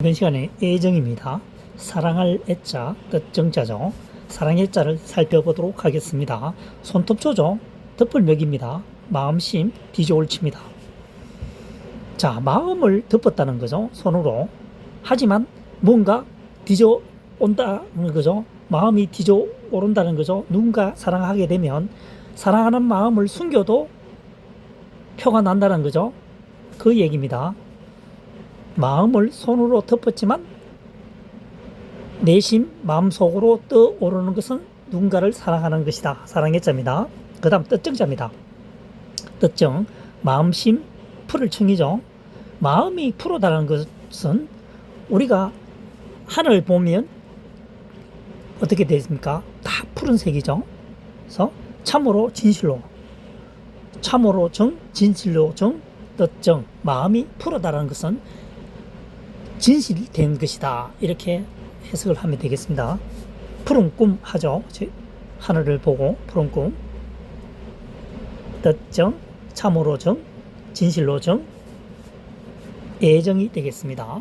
이번 시간에 애정입니다. 사랑할 애자, 뜻정자죠. 사랑의 자를 살펴보도록 하겠습니다. 손톱조죠. 덮을멱입니다. 마음심, 뒤져올칩니다. 자, 마음을 덮었다는 거죠. 손으로. 하지만 뭔가 뒤져 온다는 거죠. 마음이 뒤져 오른다는 거죠. 누군가 사랑하게 되면 사랑하는 마음을 숨겨도 표가 난다는 거죠. 그 얘기입니다. 마음을 손으로 덮었지만 내심 마음속으로 떠오르는 것은 누군가를 사랑하는 것이다. 사랑의 자입니다. 그 다음 뜻정자입니다. 뜻정, 마음심, 풀을 청이죠. 마음이 푸르다는 것은 우리가 하늘 보면 어떻게 되십니까? 다 푸른색이죠. 그래서 참으로 진실로, 참으로 정, 진실로 정, 뜻정, 마음이 푸르다라는 것은 진실된 것이다. 이렇게 해석을 하면 되겠습니다. 푸른 꿈 하죠. 제- 하늘을 보고 푸른 꿈. 뜻정, 참으로 정, 진실로 정, 애정이 되겠습니다.